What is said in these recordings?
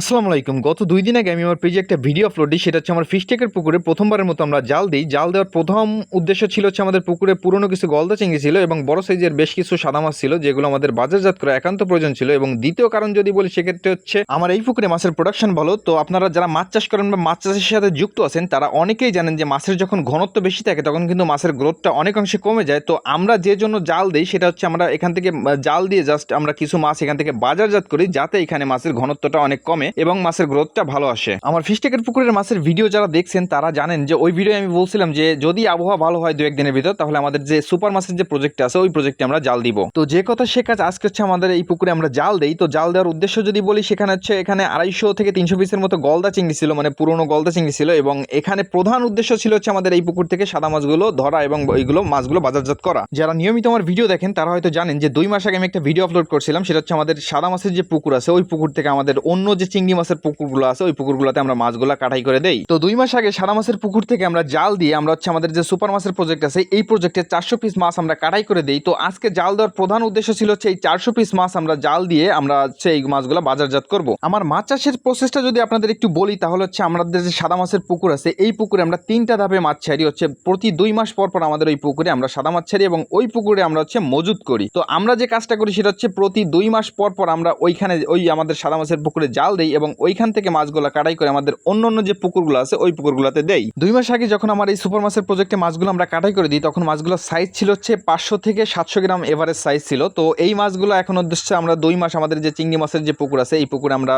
আসসালামু আলাইকুম। গত দুই দিন আগে আমি আমার পেজে একটা ভিডিও আপলোড দিই, সেটা হচ্ছে আমার ফিশ টেকের পুকুরে প্রথমবারের মতো আমরা জাল দিই। জাল দেওয়ার প্রথম উদ্দেশ্য ছিল হচ্ছে আমাদের পুকুরে পুরনো কিছু গলদা চিংড়ি ছিল এবং বড় সাইজের বেশ কিছু সাদা মাছ ছিল, যেগুলো আমাদের বাজারজাত করা একান্ত প্রয়োজন ছিল। এবং দ্বিতীয় কারণ যদি বলি, সেক্ষেত্রে হচ্ছে আমার এই পুকুরে মাছের প্রোডাকশন ভালো। তো আপনারা যারা মাছ চাষ করেন বা মাছ চাষের সাথে যুক্ত আছেন, তারা অনেকেই জানেন যে মাছের যখন ঘনত্ব বেশি থাকে, তখন কিন্তু মাছের গ্রোথটা অনেক অংশে কমে যায়। তো আমরা যে জন্য জাল দিই, সেটা হচ্ছে আমরা এখান থেকে জাল দিয়ে জাস্ট আমরা কিছু মাছ এখান থেকে বাজারজাত করি, যাতে এখানে মাছের ঘনত্বটা অনেক কমে। এবং মাছের গ্রোথটা ভালো আসে। আমার ফিশটেকের পুকুরের মাছের ভিডিও যারা দেখছেন, তারা জানেন যে ওই ভিডিও আমি বলছিলাম যে, যদি আবহাওয়া ভালো হয় দু একদিনের ভিতর, তাহলে আমাদের যে সুপার মাছের যে প্রজেক্ট আছে, ওই প্রজেক্টে আমরা জাল দিব। তো যে কথা সে কাজ আজকে হচ্ছে আমাদের এই পুকুরে আমরা জাল দেই, তো জাল দেওয়ার উদ্দেশ্য যদি বলি, সেখানে হচ্ছে এখানে আড়াইশো থেকে তিনশো পিসের মতো গলদা চিংড়ি ছিল মানে পুরনো গলদা চিংড়ি ছিল, এবং এখানে প্রধান উদ্দেশ্য ছিল হচ্ছে আমাদের এই পুকুর থেকে সাদা মাছগুলো ধরা এবং এইগুলো মাছগুলো বাজারজাত করা। যারা নিয়মিত আমার ভিডিও দেখেন, তারা হয়তো জানেন যে দুই মাস আগে আমি একটা ভিডিও আপলোড করছিলাম, সেটা হচ্ছে আমাদের সাদা মাছের যে পুকুর আছে, ওই পুকুর থেকে আমাদের অন্য যে চিংড়ি মাছের পুকুরগুলো আছে, ওই পুকুরগুলোতে আমরা মাছগুলো কাটাই করে দেই। তো দুই মাস আগে সাদা মাছের পুকুর থেকে আমরা জাল দিয়ে আমরা হচ্ছে আমাদের যে সুপার মাছের প্রজেক্ট আছে, এই প্রজেক্টে চারশো পিস মাছ আমরা কাটাই করে দেই। তো আজকে জাল দেওয়ার প্রধান উদ্দেশ্য ছিল হচ্ছে এই চারশো পিস মাছ আমরা জাল দিয়ে আমরা হচ্ছে এই মাছগুলো বাজারজাত করব। আমার মাছ চাষের প্রসেসটা যদি আপনাদের একটু বলি, তাহলে হচ্ছে আমাদের যে সাদা মাছের পুকুর আছে, এই পুকুরে আমরা তিনটা ধাপে মাছ ছাড়ি, হচ্ছে প্রতি দুই মাস পর পর আমাদের ওই পুকুরে আমরা সাদা মাছ ছাড়ি এবং ওই পুকুরে আমরা হচ্ছে মজুত করি। তো আমরা যে কাজটা করি, সেটা হচ্ছে প্রতি দুই মাস পর পর আমরা ওইখানে ওই আমাদের সাদা মাছের পুকুরে জাল দেই। এবং ওইখান থেকে মাছগুলো কাটাই করে আমাদের অন্য অন্য যে পুকুরগুলো আছে, ওই পুকুরগুলোতে দেই। দুই মাস আগে যখন আমার এই সুপার মাছের প্রজেক্টে মাছগুলো আমরা কাটাই করে দিই, তখন মাছগুলোর সাইজ ছিল হচ্ছে পাঁচশো থেকে সাতশো গ্রাম এভারেজ সাইজ ছিল। তো এই মাছগুলো এখন উদ্দেশ্যে আমরা দুই মাস আমাদের যে চিংড়ি মাছের যে পুকুর আছে, এই পুকুরে আমরা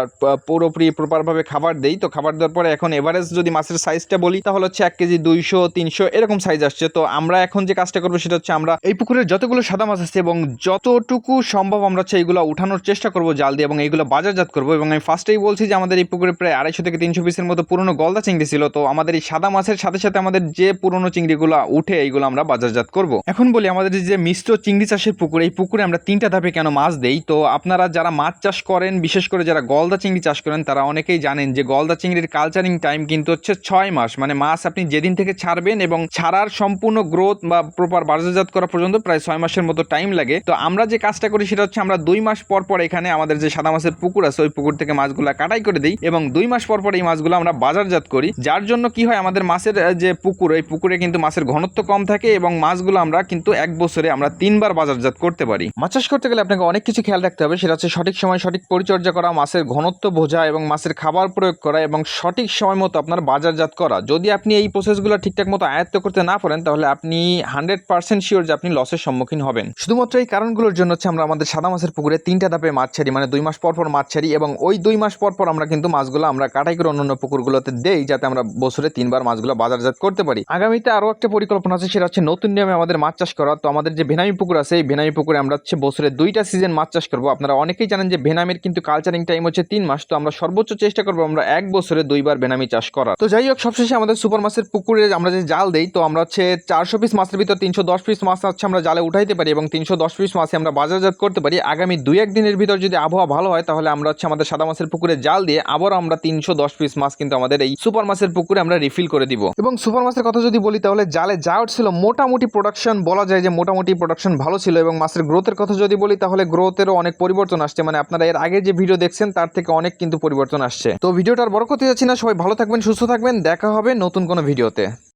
পুরোপুরি প্রপারভাবে খাবার দেই। তো খাবার দেওয়ার পরে এখন এভারেজ যদি মাছের সাইজটা বলি, তাহলে হচ্ছে এক কেজি দুইশো, তিনশো এরকম সাইজ আসছে। তো আমরা এখন যে কাজটা করব সেটা হচ্ছে আমরা এই পুকুরের যতগুলো সাদা মাছ আছে এবং যতটুকু সম্ভব আমরা হচ্ছে এইগুলো উঠানোর চেষ্টা করব জাল দিয়ে এবং এইগুলো বাজারজাত করব এবং আমি ফার্স্টেই বলছি যে আমাদের এই পুকুরে প্রায় আড়াইশো থেকে তিনশো পিসের মতো পুরনো গলদা চিংড়ি ছিল। তো আমাদের এই সাদা মাছের সাথে সাথে আমাদের যে পুরনো চিংড়িগুলো উঠে, এইগুলো আমরা বাজারজাত করব। এখন বলি, আমাদের যে মিশ্র চিংড়ি চাষের পুকুর, এই পুকুরে আমরা তিনটা ধাপে কেন মাছ দেই? তো আপনারা যারা মাছ চাষ করেন, বিশেষ করে যারা গলদা চিংড়ি চাষ করেন, তারা অনেকেই জানেন যে গলদা চিংড়ির কালচারিং টাইম কিন্তু হচ্ছে ছয় মাস। মানে মাছ আপনি যেদিন থেকে ছাড়বেন এবং ছাড়ার সম্পূর্ণ গ্রোথ বা প্রপার বাজারজাত করা পর্যন্ত প্রায় ছয় মাসের মতো টাইম লাগে। তো আমরা যে কাজটা করি, সেটা হচ্ছে আমরা দুই মাস পর পর এখানে আমাদের যে সাদা মাছের পুকুর আছে, ওই পুকুর থেকে মাছগুলো কাটাই করে দিই এবং দুই মাস পর পর এই মাছগুলো আমরা বাজারজাত করি। যার জন্য কি হয়, আমাদের মাছের যে পুকুর, এই পুকুরে কিন্তু মাছের ঘনত্ব কম থাকে এবং মাছগুলো আমরা কিন্তু এক বছরে আমরা তিনবার বাজারজাত করতে পারি। মাছ চাষ করতে গেলে আপনাকে অনেক কিছু খেয়াল রাখতে হবে। সেটা হচ্ছে সঠিক সময় সঠিক পরিচর্যা করা, মাছের ঘনত্ব বোঝা এবং মাছের খাবার প্রয়োগ করা এবং সঠিক সময় মতো আপনার বাজারজাত করা। যদি আপনি এই প্রসেসগুলো ঠিকঠাক মতো আয়ত্ত করতে না পারেন, তাহলে আপনি হান্ড্রেড পার্সেন্ট শিওর যে আপনি লসের সম্মুখীন হবেন। শুধুমাত্র এই কারণগুলোর জন্য হচ্ছে আমরা আমাদের সাদা মাছের পুকুরে তিনটা ধাপে মাছ ছাড়ি মানে দুই মাস পর পর মাছ ছাড়ি এবং ওই দুই মাস পর পর আমরা কিন্তু মাছগুলো আমরা কাটাই করে অন্যান্য পুকুরগুলোতে দেই যাতে আমরা বছরে তিনবার মাছগুলো বাজারজাত করতে পারি। আগামীতে আরও একটা পরিকল্পনা আছে, সেটা হচ্ছে নতুন নিয়মে আমাদের মাছ চাষ করা। তো আমাদের যে ভেনামি পুকুর আছে, এই ভেনামি পুকুরে আমরা হচ্ছে বছরে দুইটা সিজন মাছ চাষ করব। আপনারা অনেকেই জানেন যে ভেনামির কিন্তু কালচারিং টাইম হচ্ছে তিন মাস। তো আমরা সর্বোচ্চ চেষ্টা করব আমরা এক বছরে দুইবার ভেনামি চাষ করার। তো যাই হোক, সবশেষে আমাদের সুপার মাছের পুকুরে আমরা যে জাল দেই, তো আমরা হচ্ছে চারশো পিস মাছের ভিতর তিনশো দশ পিস মাছ হচ্ছে আমরা জালে উঠাইতে পারি এবং তিনশো দশ পিস মাছে আমরা বাজারজাত করতে পারি। আগামী দুই এক দিনের ভিতর যদি আবহাওয়া ভালো হয়, তাহলে আমরা হচ্ছে আমাদের সাদা মাছের পুকুরে জাল দিয়ে আবারও আমরা তিনশো দশ পিস মাছ কিন্তু আমাদের এই সুপার মাছের পুকুরে আমরা রিফিল করে দিব। এবং সুপার মাছের কথা যদি বলি, তাহলে জালে যা উঠছিল, মোটামুটি প্রোডাকশন বলা যায় যে মোটামুটি প্রোডাকশন ভালো ছিল এবং মাছের গ্রোথের কথা যদি বলি, তাহলে গ্রোথেরও অনেক পরিবর্তন আসছে। মানে আপনারা এর আগে যে ভিডিও দেখছেন, তার থেকে অনেক কিন্তু পরিবর্তন আসছে। তো ভিডিওটার বড় করতে যাচ্ছি না, সবাই ভালো থাকবেন, সুস্থ থাকবেন, দেখা হবে নতুন কোনো ভিডিওতে